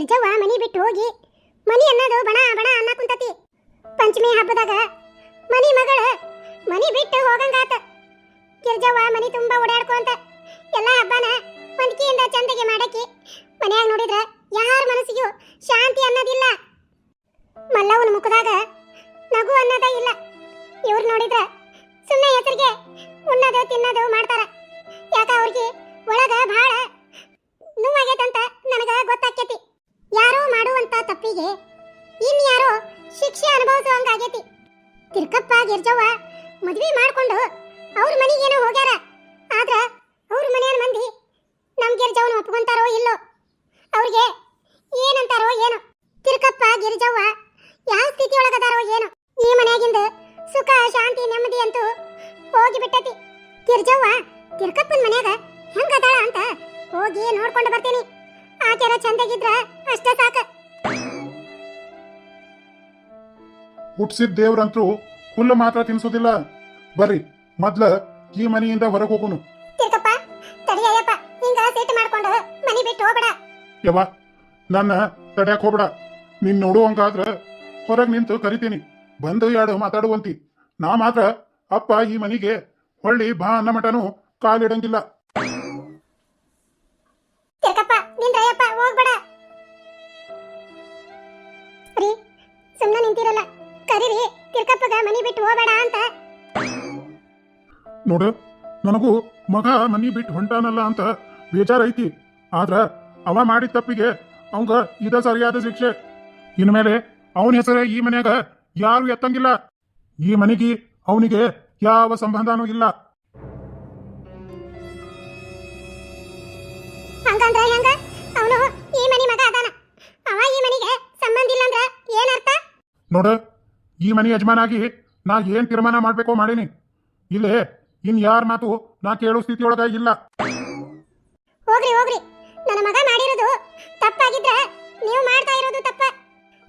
ಗಿರ್ಜವ್ವ ಮನಿ ಬಿಟ್ಟು ಹೋಗಿ? ಮನಿ ಅನ್ನೋದು ಬಣ ಬಣ ಅನ್ನ ಕುಂತತಿ. ಪಂಚಮಿ ಹಬ್ಬದಾಗ ಮನಿ ಮಗಳ ಮನಿ ಬಿಟ್ಟು ಹೋಗಂಗಾತ ಗಿರ್ಜವ್ವ ಮನಿ ತುಂಬಾ ಓಡಾಡ್ಕೊಂತ ಎಲ್ಲ ಹಬ್ಬನ ಹೊಂದಿಕೆಯಿಂದ ಚಂದಗೆ ಮಾಡಕಿ ಮನ್ಯಾಗ ನೋಡಿದ್ರ ಯಾರ ಮನಸ್ಸಿಗೂ ಶಾಂತಿ ಅನ್ನೋದಿಲ್ಲ. ಮಲ್ಲವನ ಮುಖದಾಗ ನಗು ಅನ್ನೋದ ಇಲ್ಲ. ಇವ್ರು ನೋಡಿದ್ರ ಸುಮ್ಮನೆ ಹೆಸರಿಗೆ ಉಣ್ಣೋದು ತಿನ್ನೋದು ಮಾಡ್ತಾರ. ಯಾಕ ಅವ್ರಿಗೆ ಒಳಗ ಬಹಳ ನೋವಾಗೈತಂತ ನನಗ ಗೊತ್ತಾಕೇತಿ ಯಾರೋ ಮಾಡುವಂತ ತಪ್ಪಿಗೆ ಇನ್ಯಾರೋ ಶಿಕ್ಷೆ ಅನುಭವಿಸುವಂಗಾಗೈತಿ. ತಿರ್ಕಪ್ಪ, ಗಿರ್ಜವ್ವ, ಮದ್ವಿ ಮಾಡ್ಕೊಂಡು ಅವ್ರ ಮನೆಗೇನೋ ಹೋಗ್ಯಾರ. ಆದ್ರ ಅವ್ರ ಮನೆಯ ಮಂದಿ ನಮ್ ಗಿರ್ಜವ್ನ ಒಪ್ಕೊಂತಾರೋ ಇಲ್ಲೋ? ಅವ್ರಿಗೆ ಏನಂತಾರೋ ಏನು? ತಿರ್ಕಪ್ಪ, ಗಿರ್ಜವ್ವ, ಯಾವ ಸ್ಥಿತಿ ಒಳಗದಾರೋ ಏನೋ? ಈ ಮನೆಯಾಗಿಂದ ಸುಖ, ಶಾಂತಿ, ನೆಮ್ಮದಿ ಅಂತೂ ಹೋಗಿ ಬಿಟ್ಟತಿ ಗಿರ್ಜವ್ವ, ತಿರ್ಕಪ್ಪನ ಮನ್ಯಾಗ ಹೆಂಗದಾಳ ಅಂತ ಹೋಗಿ ನೋಡ್ಕೊಂಡು ಬರ್ತೀನಿ. ಆಕೆರ ಚಂದಾಗಿದ್ರ ಅಷ್ಟೇ ಸಾಕ. ಹುಟ್ಟಿಸಿದ ದೇವ್ರಂತೂ ಹುಲ್ಲು ಮಾತ್ರ ತಿನ್ಸೋದಿಲ್ಲ. ಬರ್ರಿ ಮೊದ್ಲ ಈ ಮನೆಯಿಂದ ಹೊರಗೆ ಹೋಗುನು ತಿರ್ಕಪ್ಪ ತಡಿಯಯ್ಯಪ್ಪ ಹಿಂಗ ಸೇಟ್ ಮಾಡ್ಕೊಂಡು ಮನೆ ಬಿಟ್ಟು ಹೋಗ್ಬೇಡ. ಯವ್ವ ನನ್ನ ತಡ್ಯಾಕ್ ಹೋಗ್ಬೇಡ. ನೀನ್ ನೋಡುವಂಗಾದ್ರ ಹೊರಗೆ ನಿಂತು ಕರಿತೀನಿ. ಬಂದು ಎರಡು ಮಾತಾಡುವಂತಿ. ನಾ ಮಾತ್ರ ಅಪ್ಪ ಈ ಮನೆಗೆ ಹೊಳ್ಳಿ ಬಾ ಅನ್ನ ಮಟನು ಕಾಲಿಡಂಗಿಲ್ಲ. ತಿರ್ಕಪ್ಪಗ ಮನಿ ಬಿಟ್ಟು ಹೋಗಬೇಡ ಅಂತ. ನೋಡು ನನಗೂ ಮಗ ಮನಿ ಬಿಟ್ಟು ಹೊಂಟಾನಲ್ಲ ಅಂತ ಬೇಜಾರೈತಿ ಆದ್ರ ಅವ ಮಾಡಿದ ತಪ್ಪಿಗೆ ಅವಂಗ ಇದ ಸರಿಯಾದ ಶಿಕ್ಷೆ. ಇನ್ಮೇಲೆ ಅವನ ಹೆಸರೇ ಈ ಮನ್ಯಾಗ ಯಾರು ಎತ್ತಂಗಿಲ್ಲ. ಈ ಮನೆಗೆ ಅವನಿಗೆ ಯಾವ ಸಂಬಂಧನೂ ಇಲ್ಲ. ಹಂಗಂದ್ರೆ ಹೆಂಗ ಅವನು ಈ ಮನಿ ಮಗ ಅದಾನ ಅವ ಈ ಮನಿಗೆ ಸಂಬಂಧ ಇಲ್ಲ ಅಂದ್ರ ಏನರ್ಥ ನೋಡ ಈ ಮನೆ ಯಜಮಾನಾಗಿ ನಾ ಏನ್ ತೀರ್ಮಾನ ಮಾಡ್ಬೇಕೋ ಮಾಡೀನಿ. ಇಲ್ಲೇ, ಇನ್ ಯಾರ ಮಾತು ನಾ ಕೇಳೋ ಸ್ಥಿತಿಯೊಳಗ ಇಲ್ಲ. ಹೋಗ್ರಿ ಹೋಗ್ರಿ. ನನ್ನ ಮಗ ಮಾಡಿರೋದು ತಪ್ಪಾಗಿದ್ರೆ ನೀವು ಮಾಡ್ತಾ ಇರೋದು ತಪ್ಪ.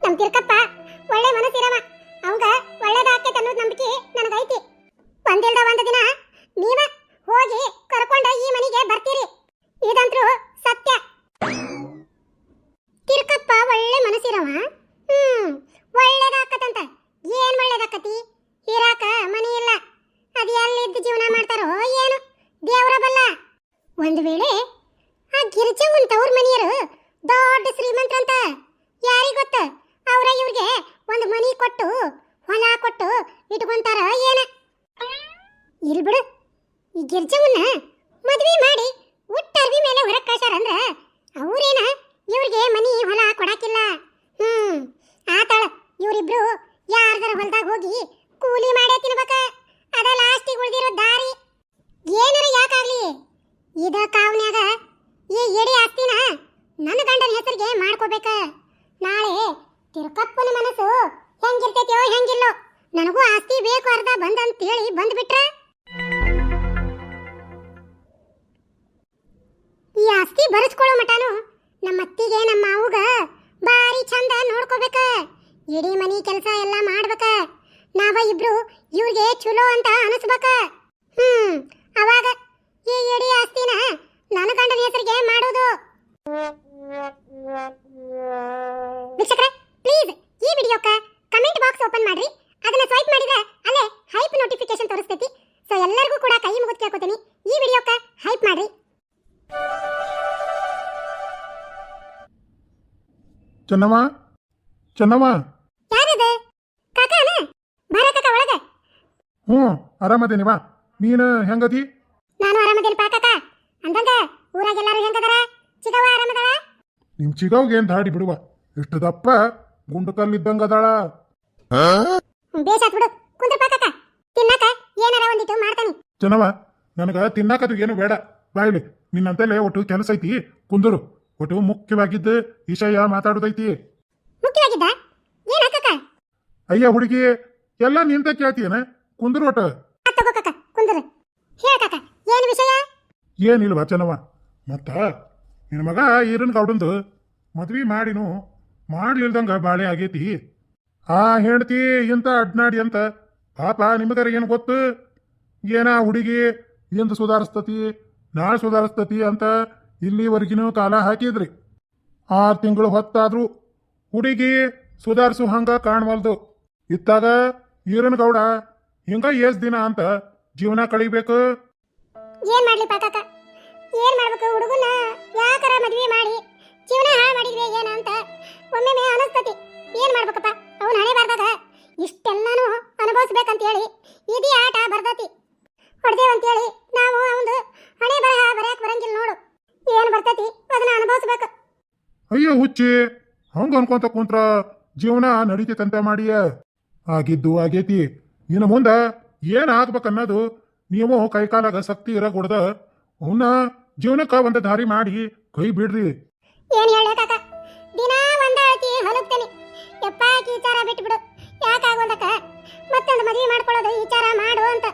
ನಮ್ ತಿರ್ಕಪ್ಪ ಒಳ್ಳೆ ಮನಸ್ಸಿರವ ಅವಂಗ ಒಳ್ಳೇದಾಕೈತೆ ಅನ್ನೋದು ನಂಬಿಕೆ ನನಗೈತಿ ಒಂದಿಲ್ದ ಒಂದು ದಿನ ನೀವ ಹೋಗಿ ಕರ್ಕೊಂಡ ಈ ಮನೆಗೆ ಬರ್ತೀರಿ ಇದಂತ್ರು ಸತ್ಯ ತಿರ್ಕಪ್ಪ ಒಳ್ಳೆ ಮನಸ್ಸಿರವ ಹ್ಮ್ ಒಳ್ಳೇದಾಕತ್ತಂತ ಏನ್ ಒಳ್ಳೇದಾಕತಿ ಇರಾಕ ಮನಿ ಇಲ್ಲ ಅದು ಎಲ್ಲಿದ್ದು ಜೀವನ ಮಾಡ್ತಾರೋ ಏನು ದೇವ್ರ ಬಲ್ಲ ಒಂದು ವೇಳೆ ಆ ಗಿರಿಜವ್ವನ್ ತವ್ರ ಮನೆಯರು ದೊಡ್ಡ ಶ್ರೀಮಂತ ಅಂತ ಯಾರಿಗೆ ಗೊತ್ತ? ಅವ್ರ ಇವ್ರಿಗೆ ಒಂದು ಮನಿ ಕೊಟ್ಟು, ಹೊಲ ಕೊಟ್ಟು ಇಟ್ಕೊಂತಾರ ಏನ. ಇಲ್ ಬಿಡು, ಈ ಗಿರ್ಜವನ್ನ ಮದ್ವೆ ಮಾಡಿ ಉಟ್ಟ ಅರ್ವಿ ಮೇಲೆ ಹೊರಗ್ ಕಳ್ಸಾರಂದ್ರ ಅವ್ರೇನ ಇವ್ರಿಗೆ ಮನಿ ಹೊಲ ಕೊಡಾಕಿಲ್ಲ ಹ್ಮ್ ಆತಾಳ ಇವ್ರಿಬ್ರು ಯಾರ್ದಾರ ಹೊಲ್ದಾಗ ಹೋಗಿ ಕೂಲಿ ಮಾಡೇ ತಿನ್ಬೇಕ ಅದ ಲಾಸ್ಟಿಗೆ ಉಳ್ದಿರೋ ದಾರಿ ಏನಾರ ಯಾಕಾಗ್ಲಿ ಇದ ಕಾವನ್ಯಾಗ ಈ ಎಡಿ ಆಸ್ತಿನ ನನ್ನ ಗಂಡನ ಹೆಸರಿಗೆ ಮಾಡ್ಕೋಬೇಕ ನಾಳೆ ತಿರುಕಪ್ಪನ ಮನಸ್ಸು ಹೆಂಗಿರ್ತೈತಿಯೋ ಹೆಂಗಿಲ್ಲೋ, ನನಗೂ ಆಸ್ತಿ ಬೇಕು ಅರ್ಧ ಬಂದಂತೇಳಿ ಬಂದ್ಬಿಟ್ರೆ? ಈ ಆಸ್ತಿ ಬರೆಸ್ಕೊಳ್ಳೋ ಮಟಾನು ನಮ್ಮ ಅತ್ತಿಗೆ ನಮ್ಮ ಮಾವುಗ ಬಾರಿ ಚಂದ ನೋಡ್ಕೋಬೇಕ. ಇಡೀ ಮನಿ ಕೆಲಸ ಎಲ್ಲ ಮಾಡ್ಬೇಕ. ನಾವ ಇಬ್ರು ಇವ್ರಿಗೆ ಚಲೋ ಅಂತ ಅನಿಸ್ಬೇಕ. ಹ್ಮ್, ಅವಾಗ ಈ ಇಡೀ ಆಸ್ತಿನ ನನ್ನ ಗಂಡನ ಹೆಸರಿಗೆ ಮಾಡೋದು. ವೀಕ್ಷಕರೇ ಪ್ಲೀಸ್ ಈ ವಿಡಿಯೋಕ ಕಮೆಂಟ್ ಬಾಕ್ಸ್ ಓಪನ್ ಮಾಡ್ರಿ. ಅದನ್ನ ಸ್ವೈಪ್ ಮಾಡಿದ್ರೆ ಅಲ್ಲೇ ಹೈಪ್ ನೋಟಿಫಿಕೇಶನ್ ತೋರಿಸ್ತೈತಿ. ಸೊ ಎಲ್ಲರಿಗೂ ಕೂಡ ಕೈ ಮುಗಿದು ಕೇಳ್ಕೊತೀನಿ. ಈ ವಿಡಿಯೋಕ ಹೈಪ್ ಮಾಡ್ರಿ. ಚೆನ್ನಮ್ಮ ಚೆನ್ನಮ್ಮ. ಯಾರಿದೆ? ಕಾಕಾನ? ಬಾರ ಕಾಕ ಒಳಗೆ. ಹ್ಞೂ ಆರಾಮದೇನಿ ಬಾ. ನೀನು ಹೆಂಗದಿ ನಾನು ಆರಾಮದೇನಿ ಪಾ ಕಾಕ ಅಂದಂಗ ಊರಾಗ ಎಲ್ಲರೂ ಹೆಂಗದಾರ ಚಿಗವ್ವ ಆರಾಮದಾಳ ನಿಮ್ ಏನ್ ದಾಡಿ ಬಿಡುವ? ಇಷ್ಟು ದಪ್ಪ ಗುಂಡು ಕಲ್ಲಿದ್ದಂಗ ಅದಾಳ. ಬೇಸಾತ್ ಬಿಡು. ಕಾಕ ತಿನ್ನಕ ಏನಾರ ಒಂದಿಟ್ಟು ಮಾಡ್ತಾನಿ. ಚೆನ್ನವ ನನಗ ತಿನ್ನಾಕದು ಏನು ಬೇಡ. ಬಾಯ್ಲಿ ನಿನ್ನಂತಲೇ ಒಟ್ಟು ಕೆಲಸ ಐತಿ. ಕುಂದರು. ಒಟ್ಟು ಮುಖ್ಯವಾಗಿದ್ದ ವಿಷಯ ಮಾತಾಡೋದೈತಿ. ಮುಖ್ಯವಾಗಿದ್ದ? ಏನ ಕಾಕ ಅಯ್ಯ ಹುಡುಗಿ ಎಲ್ಲ ನಿಂತ ಕೇಳ್ತೀಯನ? ಕುಂದ್ರು ಒಟ್ಟು. ತಗೋ ಕಾಕ ಕುಂದ್ರ. ಹೇಳ ಕಾಕ ಏನ್ ವಿಷಯ? ಏನಿಲ್ವಾ ಚೆನ್ನವ ಮತ್ತ ನಿನ್ನ ಮಗ ಈರನ್ ಗೌಡಂದು ಮದ್ವಿ ಮಾಡಿನು ಮಾಡ್ಲಿಲ್ದಂಗ ಬಾಳೆ ಆಗೈತಿ. ಆ ಹೆಂಡತಿ ಇಂತ ಅಡ್ನಾಡಿ ಅಂತ ಪಾಪ ನಿಮಗರ ಏನು ಗೊತ್ತು? ಏನ ಹುಡುಗಿ ಇಂದು ಸುಧಾರಿಸ್ತತಿ, ನಾಳೆ ಸುಧಾರಿಸ್ತತಿ ಅಂತ ಇಲ್ಲಿವರೆಗಿನೂ ಕಾಲ ಹಾಕಿದ್ರಿ. ಆರು ತಿಂಗಳು ಹೊತ್ತಾದ್ರೂ ಹುಡುಗಿ ಸುಧಾರಿಸು ಹಂಗ ಕಾಣವಲ್ದು. ಇತ್ತಾಗ ಈರನ್ ಗೌಡ ಹಿಂಗ ಏಸ್ ದಿನ ಅಂತ ಜೀವನ ಕಳಿಬೇಕು? ಏನ್ ಮಾಡ್ಲಿ ಕಾಕ ಏನ್ ಮಾಡ್ಬೇಕು ಹುಡುಗನ? ಯಾಕರ ಮದ್ವೆ ಮಾಡಿ? ಜೀವನ ಹಾಳು ಮಾಡಿದ್ವಿ ಏನ ಅಂತ ಒಮ್ಮೆ ಅನಸ್ತತಿ. ಏನ್ ಮಾಡ್ಬೇಕಪ್ಪ? ಅವನ ಹಣೆ ಬರ್ದಾಗ ಇಷ್ಟೆಲ್ಲಾನು ಅನುಭವಿಸ್ಬೇಕಂತ ಹೇಳಿ ಇದಿ ಆಟ ಬರ್ದತಿ. ಹೊಡೆದೇವಂತೇಳಿ ನಾವು ಅವಂದು ಹಣೆ ಬರಹ ಬರೆಯಕ್ ಬರಂಗಿಲ್ಲ ನೋಡು. ಏನ್ ಬರ್ತತಿ ಅದನ್ನ ಅನುಭವಿಸ್ಬೇಕು. ಅಯ್ಯೋ ಹುಚ್ಚಿ, ಹಂಗ ಅನ್ಕೊಂತ ಕುಂತ್ರ ಜೀವನ ನಡೀತೈತಂತ ಮಾಡಿಯ? ಆಗಿದ್ದು ಆಗೈತಿ. ಇನ್ನು ಮುಂದೆ ಏನ್ ಆಗ್ಬೇಕನ್ನೋದು ನೀವು ಕೈಕಾಲಾಗ ಶಕ್ತಿ ಇರಕೂಡ್ದ. ಅವನ್ನ ಜೀವನಕ್ಕ ಒಂದು ದಾರಿ ಮಾಡಿ ಕೈ ಬಿಡ್ರಿ. ಏನ್ ಹೇಳ ಕಾಕ? ದಿನ ಒಂದ ಅಳತಿ ಹೊಲಗ್ತೇನೆ. ಯಪ್ಪ ಆಕಿ ವಿಚಾರ ಬಿಟ್ಬಿಡು. ಯಾಕಾಗೋದಕ್ಕ ಮತ್ತೊಂದು ಮದುವೆ ಮಾಡ್ಕೊಳ್ಳೋದು ವಿಚಾರ ಮಾಡು ಅಂತ.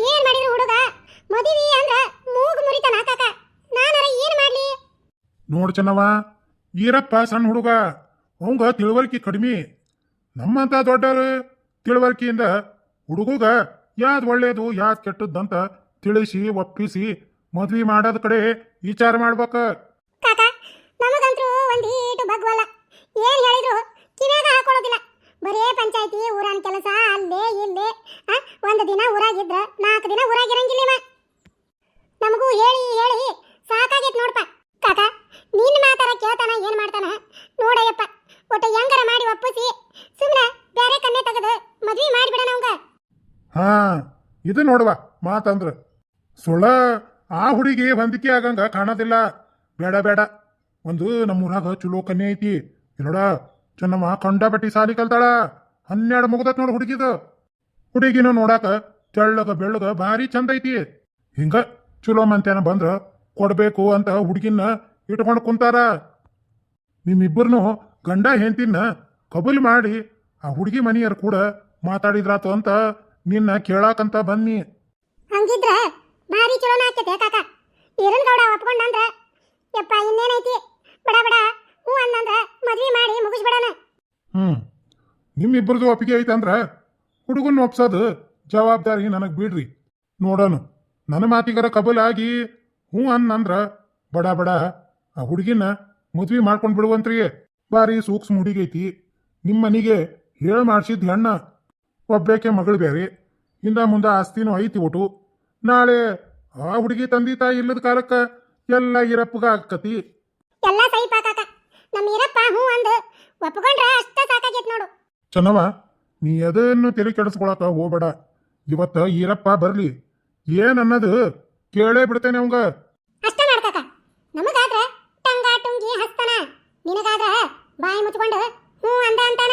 ಏನ್ ಮಾಡಿದ್ರು ಹುಡುಗ? ಮದುವೆ ಅಂದ್ರ ಮೂಗು ಮುರಿತಾನ ಕಾಕ? ನಾನರ ಏನ್ ಮಾಡ್ಲಿ? ನೋಡ್ ಚೆನ್ನವ ಈರಪ್ಪ ಸಣ್ಣ ಹುಡುಗ ಅವಂಗ ತಿಳುವಳಿಕೆ ಕಡಿಮೆ. ನಮ್ಮಂತ ದೊಡ್ಡವರು ತಿಳುವಳಿಕೆಯಿಂದ ಹುಡುಗಗ ಯಾವ್ದು ಒಳ್ಳೇದು ಯಾವ್ದು ಕೆಟ್ಟದ್ದಂತ ತಿಳಿಸಿ ಒಪ್ಪಿಸಿ ಮದ್ವಿ ಮಾಡೋದ್ ಕಡೆ ವಿಚಾರ ಮಾಡ್ಬೇಕ. ಕಾಕ ನಮಗಂತೂ ಒಂದೀಟು ಬಗ್ವಲ್ಲ ಏನ್ ಹೇಳಿದ್ರು ಕಿವ್ಯಾಗ ಹಾಕೊಳ್ಳೋದಿಲ್ಲ ಬರೇ ಪಂಚಾಯತಿ ಊರನ್ ಕೆಲಸ ಅಲ್ಲೇ ಇಲ್ಲೇ ಒಂದು ದಿನ ಊರಾಗಿದ್ರ ನಾಲ್ಕು ದಿನ ಊರಾಗಿರಂಗಿಲ್ಲ ನಮಗೂ ಹೇಳಿ ಹೇಳಿ ಸಾಕಾಗೈತ್ ನೋಡಪ್ಪ ಕಾಕ ನಿನ್ನ ಮಾತಾರ ಕೇಳ್ತಾನ ಏನ್ ಮಾಡ್ತಾನ? ನೋಡಯ್ಯಪ್ಪ ಒಟ್ಟು ಹೆಂಗಾರ ಮಾಡಿ ಒಪ್ಪಿಸಿ. ಸುಮ್ಮನೆ ಬೇರೆ ಕನ್ನೆ ತೆಗೆದು ಮದ್ವಿ ಮಾಡಿಬಿಡೋಣ ಅವಂಗ. ಹಾ ಇದು ನೋಡುವ ಮಾತಂದ್ರ. ಸುಳ್ಳ ಆ ಹುಡುಗಿ ಹೊಂದಿಕೆ ಆಗಂಗ ಕಾಣೋದಿಲ್ಲ. ಬೇಡ ಬೇಡ. ಒಂದು ನಮ್ಮೂರಾಗ ಚಲೋ ಕನ್ಯೆ ಐತಿ ನೋಡ, ಚೆನ್ನಮ್ಮ ಕಂಡಪಟ್ಟಿ ಸಾಲಿ ಕಲ್ತಾಳ. ಹನ್ನೆರಡು ಮುಗ್ದತ್ ನೋಡು ಹುಡುಗಿದ. ಹುಡುಗಿನ ನೋಡಾಕ ತೆಳ್ಳಗ, ಬೆಳ್ಳಗ ಭಾರಿ ಚಂದ ಐತಿ. ಹಿಂಗ ಚಲೋ ಮಂತ್ಯಾನ ಬಂದ್ರ ಕೊಡ್ಬೇಕು ಅಂತ ಹುಡುಗಿನ ಇಟ್ಕೊಂಡು ಕುಂತಾರ. ನಿಮ್ಮಿಬ್ಬರನ್ನು ಗಂಡ ಹೆಂಡತಿನ ಕಬೂಲ್ ಮಾಡಿ ಆ ಹುಡುಗಿ ಮನೆಯರು ಕೂಡ ಮಾತಾಡಿದ್ರಾತು ಅಂತ ನಿನ್ನ ಕೇಳಾಕಂತ ಬನ್ನಿ. ಹಂಗಿದ್ರ ಭಾರಿ ಚಲೋನ ಆಕೈತೆ ಕಾಕ ಈರನ್ ಗೌಡ ಒಪ್ಕೊಂಡಂದ್ರ ಯಪ್ಪ, ಇನ್ನೇನೈತಿ? ಬಡ ಬಡ ಹ್ಞೂ ಅನ್ನಂದ್ರ ಮದ್ವೆ ಮಾಡಿ ಮುಗಿಸ್ಬಿಡಣ. ಹ್ಮ್. ನಿಮ್ಮಿಬ್ಬರದು ಒಪ್ಪಿಗೆ ಐತಂದ್ರ ಹುಡುಗನ ಒಪ್ಸೋದು ಜವಾಬ್ದಾರಿ ನನಗೆ ಬಿಡ್ರಿ ನೋಡೋಣ ನನ್ನ ಮಾತಿಗರ ಕಬಲಾಗಿ ಹ್ಞೂ ಅನ್ನಂದ್ರ ಬಡ ಬಡ, ಆ ಹುಡುಗಿನ ಮದ್ವಿ ಮಾಡ್ಕೊಂಡು ಬಿಡುವಂತ್ರಿ ಬಾರಿ ಸೂಕ್ಷ್ಮ ಹುಡುಗೈತಿ. ನಿಮ್ಮ ಮನೆಗೆ ಹೇಳ ಮಾಡ್ಸಿದ್ ಹೆಣ್ಣ ಒಬ್ಬೇಕೆ ಮಗಳು ಬೇರೆ. ಹಿಂದ ಮುಂದೆ ಆಸ್ತಿನೂ ಐತಿ ಒಟ್ಟು. ನಾಳೆ ಆ ಹುಡುಗಿ ತಂದಿ ತಾಯಿ ಇಲ್ಲದ ಕಾಲಕ್ಕ ಎಲ್ಲ ಇರಪ್ಪಗ ಆಕತಿ. ಎಲ್ಲ ಸೈಪ ಕಾಕ ನಮ್ಮ ಇರಪ್ಪ ಹೂ ಅಂದ ಒಪ್ಕೊಂಡ್ರ ಅಷ್ಟ ಸಾಕಾಗೈತ್ ನೋಡು. ಚೆನ್ನವ ನೀ ಅದನ್ನು ತಲೆ ಕೆಡಿಸ್ಕೊಳಕ ಹೋಗ್ಬೇಡ. ಇವತ್ತ ಈರಪ್ಪ ಬರ್ಲಿ. ಏನ್ ಅನ್ನೋದು ಕೇಳೇ ಬಿಡ್ತೇನೆ ಅವಂಗ. ಅಷ್ಟ ಮಾಡ್ಕಾಕ ನಮಗಾದ್ರ ಟಂಗ ಟುಂಗಿ ಹಸ್ತನ. ನಿನಗಾದ್ರ ಬಾಯಿ ಮುಚ್ಕೊಂಡು ಹ್ಞೂ ಅಂದ ಅಂತಾನ.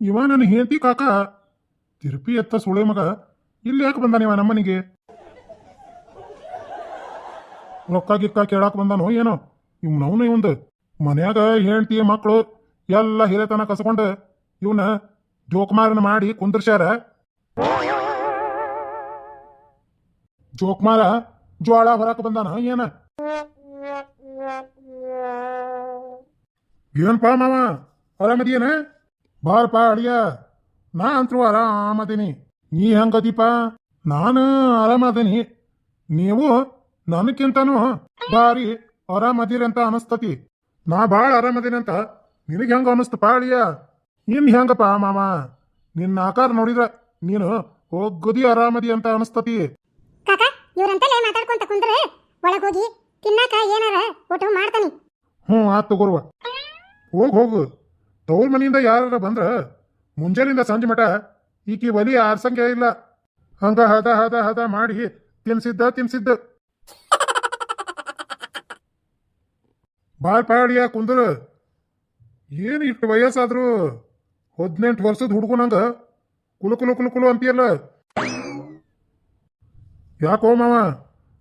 ಇವ ನನ್ನ ಹೆಂಡತಿ ಕಾಕ. ತಿರುಪಿ ಎತ್ತ ಸುಳೆ ಮಗ. ಇಲ್ಲಿ ಯಾಕೆ ಬಂದ ನೀವ ನಮ್ಮನಿಗೆ? ರೊಕ್ಕ ಗಿಕ್ಕ ಕೇಳಾಕ ಬಂದಾನೋ ಏನೋ? ಇವ್ನವನು ಇವಂದ. ಮನ್ಯಾಗ ಹೆಂಡತಿ ಮಕ್ಕಳು ಎಲ್ಲ ಹಿರೇತನ ಕಸ್ಕೊಂಡು ಇವನ ಜೋಕುಮಾರನ ಮಾಡಿ ಕುಂದರ್ಸ್ಯಾರ. ಜೋಕುಮಾರ ಜ್ವಾಳ ಹೊರಕ ಬಂದಾನ ಏನ? ಪಾ ಮಾವ? ಆರಾಮದಿಯೇನ ಬಾರಪ್ಪ ಅಳಿಯ. ನಾ ಅಂತೂ ಆರಾಮದೀನಿ. ನೀ ಹೆಂಗದೀಪ? ನಾನು ಆರಾಮದೀನಿ. ನೀವು ನನಕ್ಕಿಂತನೂ ಭಾರಿ ಆರಾಮದೀರಿ ಅಂತ ಅನಸ್ತತಿ. ನಾ ಭಾಳ ಆರಾಮದೀನಿ ಅಂತ ನಿನಗೆ ಹೆಂಗ ಅನಿಸ್ತಪ್ಪ ಅಳಿಯ ಇನ್ ಹೆಂಗಪ್ಪ ಮಾಮ? ನಿನ್ನ ಆಕಾರ ನೋಡಿದ್ರ ನೀನು ಹೋಗುದಿ ಆರಾಮದಿ ಅಂತ ಅನಸ್ತತಿ. ಕಾಕ ಇವ್ರಂತಲೇ ಮಾತಾಡ್ಕೊಂತ ಕುಂದ್ರೆ ಒಳಗ್ ಹೋಗಿ ತಿನ್ನಾಕ ಏನಾರ ಊಟ ಮಾಡ್ತಾನೆ. ಹ್ಞೂ ಆತು ಗುರುವ ಹೋಗ್ ಹೋಗು. ತವ್ರ ಮನೆಯಿಂದ ಯಾರ ಬಂದ್ರ ಮುಂಜಾನಿಂದ ಸಂಜೆ ಮಠ, ಈಕಿ ಒಲಿ ಆರ್ಸಂಗೆ ಇಲ್ಲ. ಹಂಗ ಹದ ಹದ ಹದ ಮಾಡಿ ತಿನ್ಸಿದ್ದ ತಿನ್ಸಿದ್ದ. ಬಾಳ್ ಪಾಳಿಯ ಕುಂದ್ರ, ಏನು ಇಷ್ಟು ವಯಸ್ಸಾದ್ರು ಹದಿನೆಂಟು ವರ್ಷದ ಹುಡುಗನಂಗ ಕುಲು ಕುಲು ಕುಲು ಅಂತೀಯಲ್ಲ. ಯಾಕೋ ಮಾವ,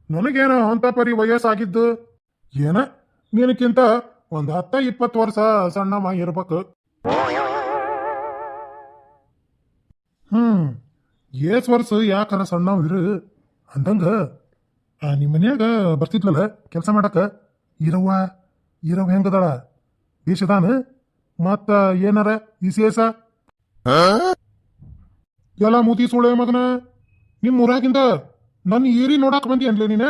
ನನಗೇನೋ ಅಂತ ಪರಿ ವಯಸ್ಸಾಗಿದ್ದು. ಏನ? ನಿನಕ್ಕಿಂತ ಒಂದು ಹತ್ತ ಇಪ್ಪತ್ತು ವರ್ಷ ಸಣ್ಣವ ಇರ್ಬೇಕು. ಹ್ಮ್. ಏಸ್ ವರ್ಷ ಯಾಕರ ಸಣ್ಣವ್ ಇರು? ಅಂದಂಗ, ಆ ನಿಮ್ಮ ಮನ್ಯಾಗ ಬರ್ತಿದ್ಲಲ್ಲ ಕೆಲಸ ಮಾಡಕ? ಇರವ್ವ, ಇರವ್ ಹೆಂಗದಾಳ? ದೇಶದಾನ? ಮತ್ತ ಏನಾರ ಇಸೇಸ ಎಲ್ಲ ಮೂತಿ ಸುಳೆ ಮಗನ. ನಿಮ್ ಊರಾಗಿಂದ ನನ್ನ ಏರಿ ನೋಡಾಕ ಬಂದಿ ಅನ್ಲೇ ನೀನ?